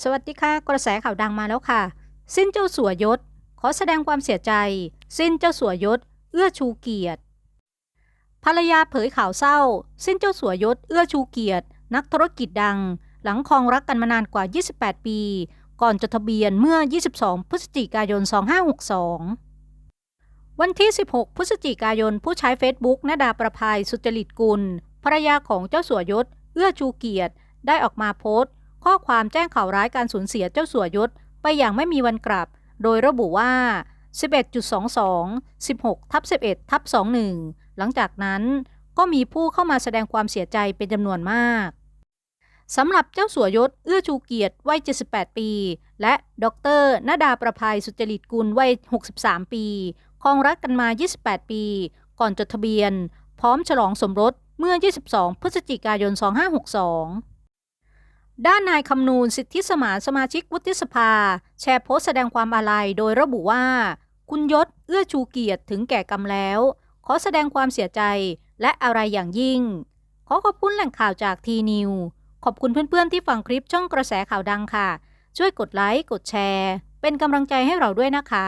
สวัสดีค่ะ กระแสข่าวดังมาแล้วค่ะ สิ้นเจ้าสัวยศ ขอแสดงความเสียใจ สิ้นเจ้าสัวยศ เอื้อชูเกียรติ ภรรยาเผยข่าวเศร้า สิ้นเจ้าสัวยศ เอื้อชูเกียรติ นักธุรกิจดัง หลังคองรักกันมานานกว่า 28 ปี ก่อนจดทะเบียนเมื่อ 22 พฤศจิกายน 2562 วันที่ 16 พฤศจิกายนผู้ใช้เฟซบุ๊กนดาประภัยสุจริตกุลภรรยาของเจ้าสัวยศ เอื้อชูเกียรติ ได้ออกมาโพสต์ ข้อความแจ้งข่าวร้ายการสูญเสียเจ้าสัวยศไปอย่างไม่มีวันกลับ โดยระบุว่า 11.22 16ทับ11ทับ21 หลังจากนั้นก็มีผู้เข้ามาแสดงความเสียใจเป็นจำนวนมากสำหรับเจ้าสัวยศเอื้อชูเกียรติวัย 78 ปี และดรนดาประภัยสุจริตกุลวัย 63 ปีคองรักกันมา 28 ปี ก่อนจดทะเบียน พร้อมฉลองสมรสเมื่อ 22 พฤศจิกายน 2562 ด้านนายคำนูนสิทธิสมานสมาชิกวุฒิสภา แชร์โพสต์แสดงความอาลัยโดยระบุว่า คุณยศเอื้อชูเกียรติถึงแก่กรรมแล้ว ขอแสดงความเสียใจและอะไรอย่างยิ่ง ขอขอบคุณแหล่งข่าวจากทีนิวขอบคุณเพื่อนๆที่ฟังคลิปช่องกระแสข่าวดังค่ะ ช่วยกดไลค์กดแชร์ เป็นกำลังใจให้เราด้วยนะคะ